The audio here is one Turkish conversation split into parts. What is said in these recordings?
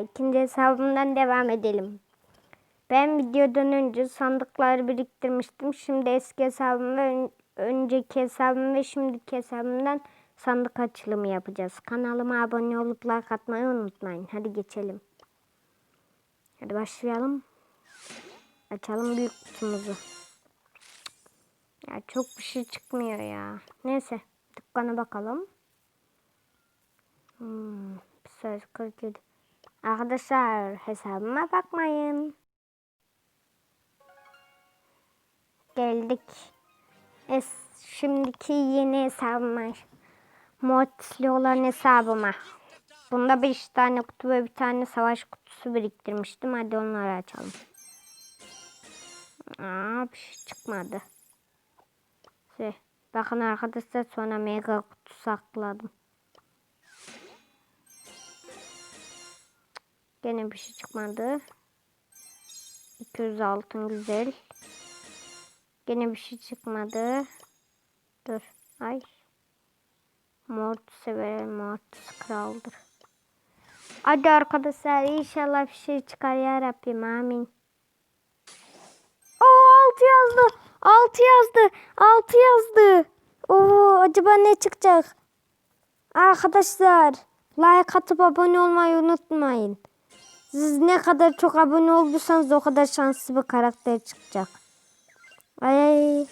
İkinci hesabımdan devam edelim. Ben videodan önce sandıkları biriktirmiştim. Şimdi eski hesabım ve ön- önceki hesabım ve şimdiki hesabımdan sandık açılımı yapacağız. Kanalıma abone olup like atmayı unutmayın. Hadi geçelim. Hadi başlayalım. Açalım büyük kutumuzu. Ya çok bir şey çıkmıyor ya. Neyse dükkana bakalım. Hmm, 47. Arkadaşlar hesabıma bakmayın. Geldik. Es şimdiki yeni hesabıma. Mortisli olan hesabıma. Bunda 5 tane kutu ve bir tane savaş kutusu biriktirmiştim. Hadi onları açalım. Aa, bir şey çıkmadı. Şey, bakın arkadaşlar sonra mega kutu sakladım. Gene bir şey çıkmadı. 200 altın güzel. Gene bir şey çıkmadı. Dur. Ay. Mortis'e verelim. Mortis kraldır. Hadi arkadaşlar inşallah bir şey çıkar ya Rabbim. Amin. Oo 6 yazdı. 6 yazdı. 6 yazdı. Oo acaba ne çıkacak? Arkadaşlar like atıp abone olmayı unutmayın. Siz ne kadar çok abone olduysanız o kadar şanslı bir karakter çıkacak. Ay ay.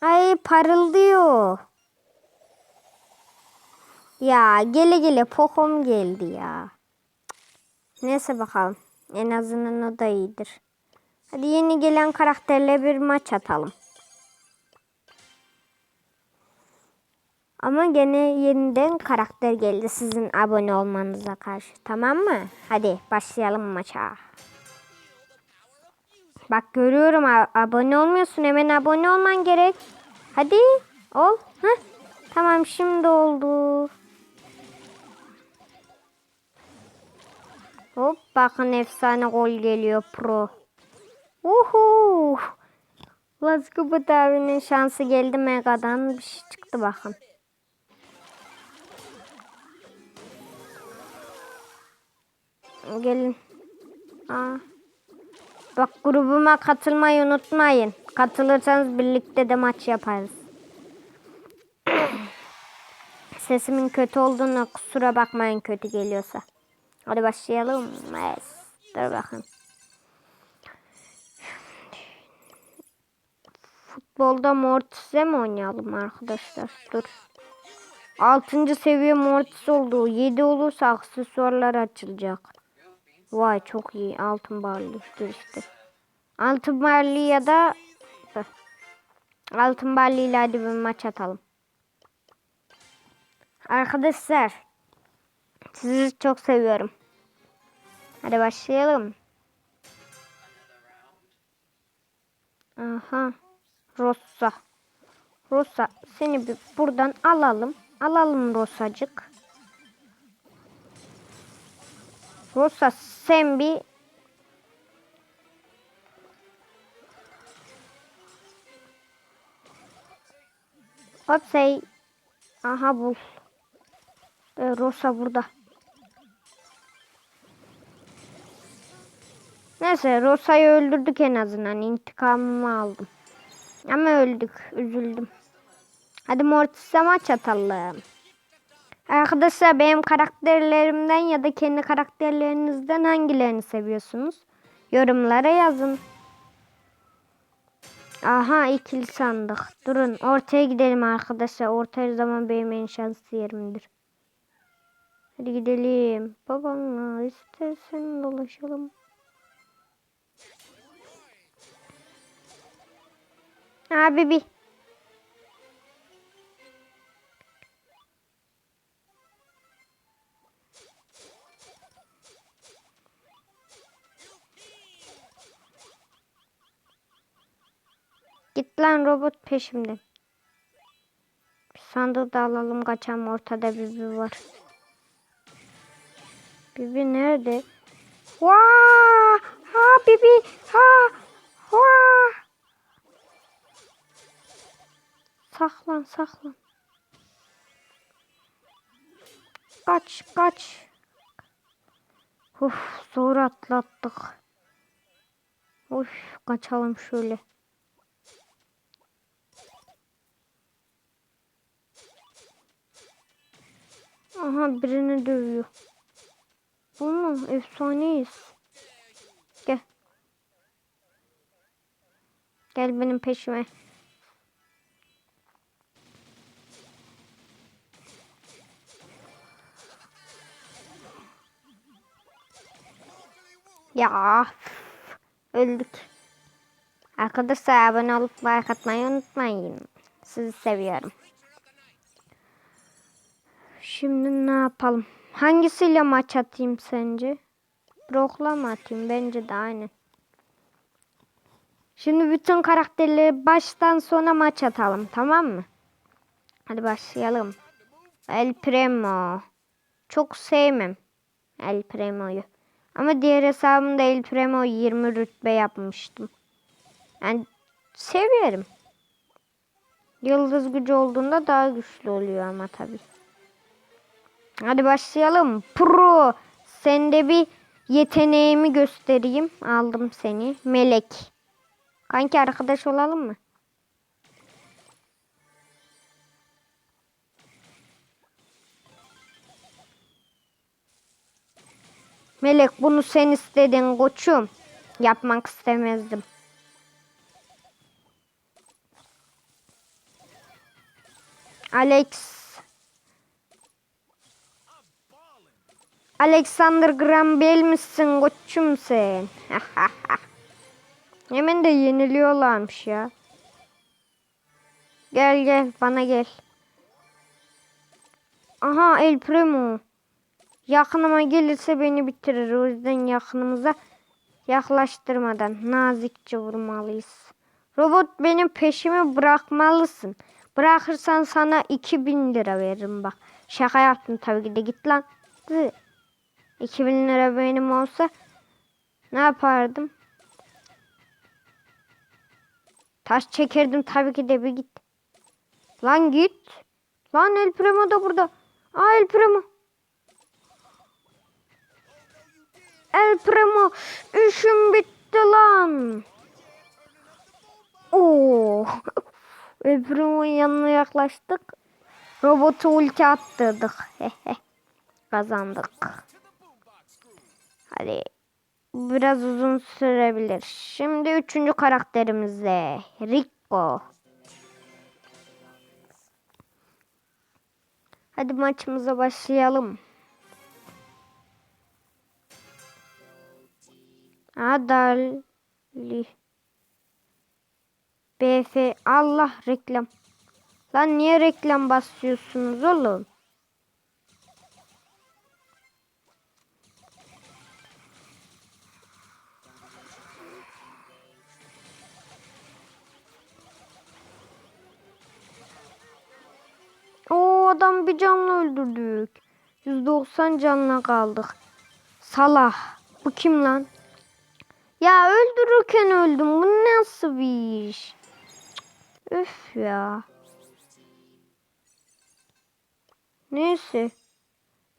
Ay parıldıyor. Ya gele gele pokom geldi ya. Neyse bakalım. En azından o da iyidir. Hadi yeni gelen karakterle bir maç atalım. Ama gene yeniden karakter geldi sizin abone olmanıza karşı. Tamam mı? Hadi başlayalım maça. Bak görüyorum abone olmuyorsun. Hemen abone olman gerek. Hadi ol. Heh. Tamam şimdi oldu. Hop bakın efsane gol geliyor pro. Uhu. Go bu abinin şansı geldi Mega'dan bir şey çıktı bakın. Gelin. Aa. Bak grubuma katılmayı unutmayın. Katılırsanız birlikte de maç yaparız. Sesimin kötü olduğunu kusura bakmayın kötü geliyorsa. Hadi başlayalım. Evet. Dur bakın. Futbolda Mortis'e mi oynayalım arkadaşlar? Dur. 6. seviye Mortis oldu. 7 olursa aksesuarlar açılacak. Vay çok iyi. Altın barlı. İşte. Altın barlı ya da. Altın barlı ile hadi bir maç atalım. Arkadaşlar sizi çok seviyorum. Hadi başlayalım. Aha. Rossa. Rossa seni bir buradan alalım. Alalım Rossacık. Rossa sen bir Hop say. Aha bul. Ee, Rosa burada. Neyse Rosa'yı öldürdük en azından. İntikamımı aldım. Ama öldük. Üzüldüm. Hadi Mortis'e maç atalım. Arkadaşlar benim karakterlerimden ya da kendi karakterlerinizden hangilerini seviyorsunuz? Yorumlara yazın. Aha ikili sandık. Durun ortaya gidelim arkadaşlar. Orta her zaman benim en şanslı yerimdir. Hadi gidelim. Babanla istersen dolaşalım. Abi bir. Git lan robot peşimden. Bir sandığı da alalım kaçalım ortada bibi var. Bibi nerede? Vaa! Ha bibi! Ha! Vaa! Saklan saklan. kaç kaç. Uf zor atlattık. Uf kaçalım şöyle. Aha birini dövüyor. Bu mu? Efsaneyiz. Gel. Gel benim peşime. Ya öldük. Arkadaşlar abone olup like atmayı unutmayın. Sizi seviyorum. Şimdi ne yapalım? Hangisiyle maç atayım sence? Brock'la mı atayım? Bence de aynen. Şimdi bütün karakterleri baştan sona maç atalım tamam mı? Hadi başlayalım. El Primo. Çok sevmem El Primo'yu. Ama diğer hesabımda El Primo 20 rütbe yapmıştım. Yani seviyorum. Yıldız gücü olduğunda daha güçlü oluyor ama tabii. Hadi başlayalım. Pro. Sende bir yeteneğimi göstereyim. Aldım seni. Melek. Kanki arkadaş olalım mı? Melek bunu sen istedin koçum. Yapmak istemezdim. Alex. Alexander Graham Bell misin koçum sen? Hemen de yeniliyorlarmış ya. Gel gel bana gel. Aha El Primo. Yakınıma gelirse beni bitirir. O yüzden yakınımıza yaklaştırmadan nazikçe vurmalıyız. Robot benim peşimi bırakmalısın. Bırakırsan sana 2000 lira veririm bak. Şaka yaptım tabii ki de git lan. Zı. 2000 lira benim olsa ne yapardım? Taş çekerdim tabii ki de bir git. Lan git. Lan El Primo da burada. Aa El Primo. El Primo işim bitti lan. Oo. El Primo'nun yanına yaklaştık. Robotu ulti attırdık. Kazandık. Hadi. Biraz uzun sürebilir. Şimdi üçüncü karakterimizde Rico. Hadi maçımıza başlayalım. Adali. BF Allah reklam. Lan niye reklam basıyorsunuz oğlum? Adam bir canlı öldürdük. 190 canla kaldık. Salah. Bu kim lan? Ya öldürürken öldüm. Bu nasıl bir iş? Üf ya. Neyse.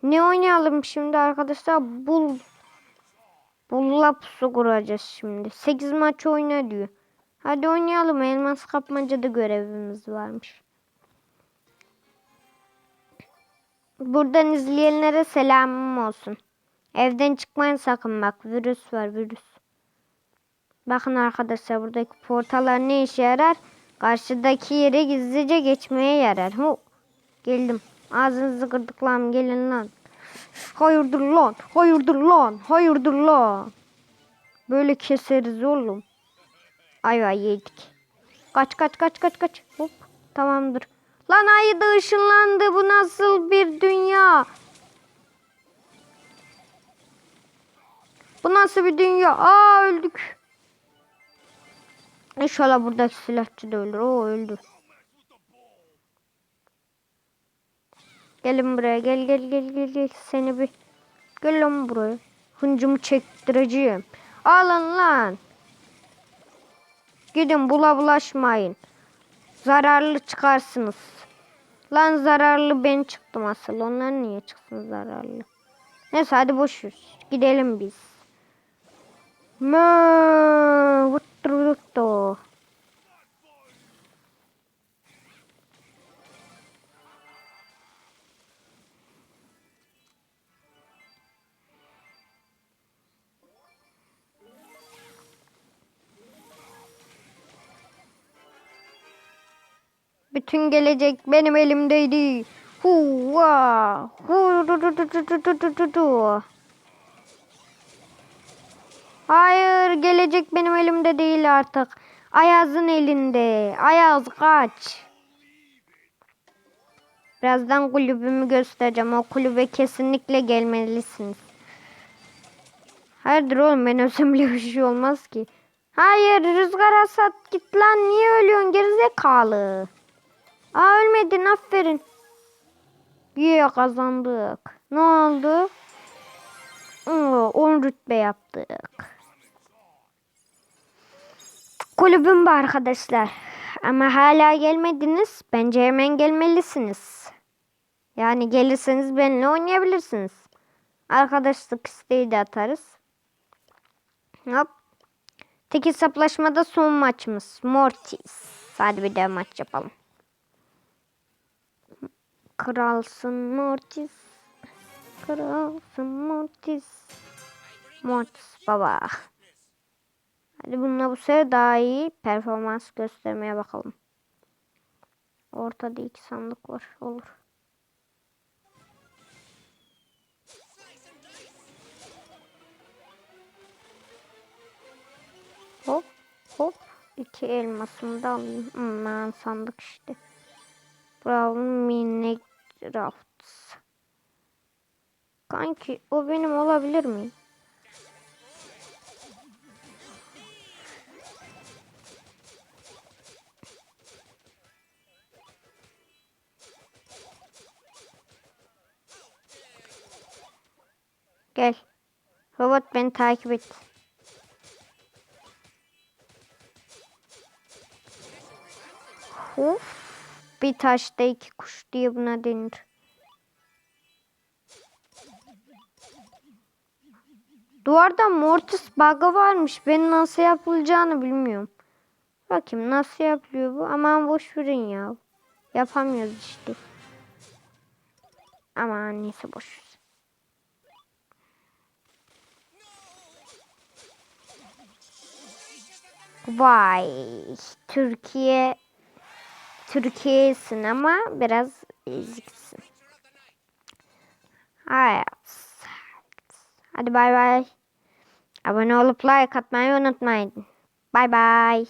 Ne oynayalım şimdi arkadaşlar? Bul. Bulla pusu kuracağız şimdi. 8 maç oyna diyor. Hadi oynayalım. Elmas kapmacada görevimiz varmış. Buradan izleyenlere selamım olsun. Evden çıkmayın sakın bak. Virüs var virüs. Bakın arkadaşlar buradaki portalar ne işe yarar? Karşıdaki yere gizlice geçmeye yarar. Hu. Geldim. Ağzınızı kırdık lan gelin lan. Hayırdır lan. Hayırdır lan. Hayırdır lan. Böyle keseriz oğlum. Ay ay yedik. Kaç kaç kaç kaç kaç. Hop. Tamamdır. Lan ayı da ışınlandı. Bu nasıl bir dünya? Bu nasıl bir dünya? Aa öldük. İnşallah buradaki silahçı da ölür. O öldü. Gelin buraya. Gel gel gel gel gel. Seni bir gel lan buraya. Hıncımı çektireceğim. Alın lan. Gidin bula bulaşmayın. Zararlı çıkarsınız. Lan zararlı ben çıktım asıl. Onlar niye çıksın zararlı? Neyse hadi boş. Gidelim biz. Ma, vutturutto. Bütün gelecek benim elimdeydi. Huva. Huva. Hayır gelecek benim elimde değil artık. Ayaz'ın elinde. Ayaz kaç. Birazdan kulübümü göstereceğim. O kulübe kesinlikle gelmelisiniz. Hayırdır oğlum ben ölsem bir şey olmaz ki. Hayır rüzgar hasat git lan niye ölüyorsun gerizekalı. Aa ölmedin aferin. Yeah kazandık. Ne oldu? Oo, 10 rütbe yaptık. Kulübüm var arkadaşlar. Ama hala gelmediniz. Bence hemen gelmelisiniz. Yani gelirseniz benimle oynayabilirsiniz. Arkadaşlık isteği de atarız. Hop. Tek hesaplaşmada son maçımız. Mortis. Hadi bir daha maç yapalım. Kralsın Mortis. Kralsın Mortis. Mortis baba. Hadi bununla bu sefer daha iyi performans göstermeye bakalım. Ortada iki sandık var. Olur. Hop hop. İki elmasımı da alayım. Aman sandık işte. Bravo minik rafts. Kanki o benim olabilir mi? Gel. Robot beni takip et. Of. Bir taşta iki kuş diye buna denir. Duvarda mortis bug'ı varmış. Ben nasıl yapılacağını bilmiyorum. Bakayım nasıl yapılıyor bu. Aman boş verin ya. Yapamıyoruz işte. Aman neyse boş. Vay. Türkiye Türkiye'sin ama biraz eziksin. Hayat. Hadi bay bay. Abone olup like atmayı unutmayın. Bay bay.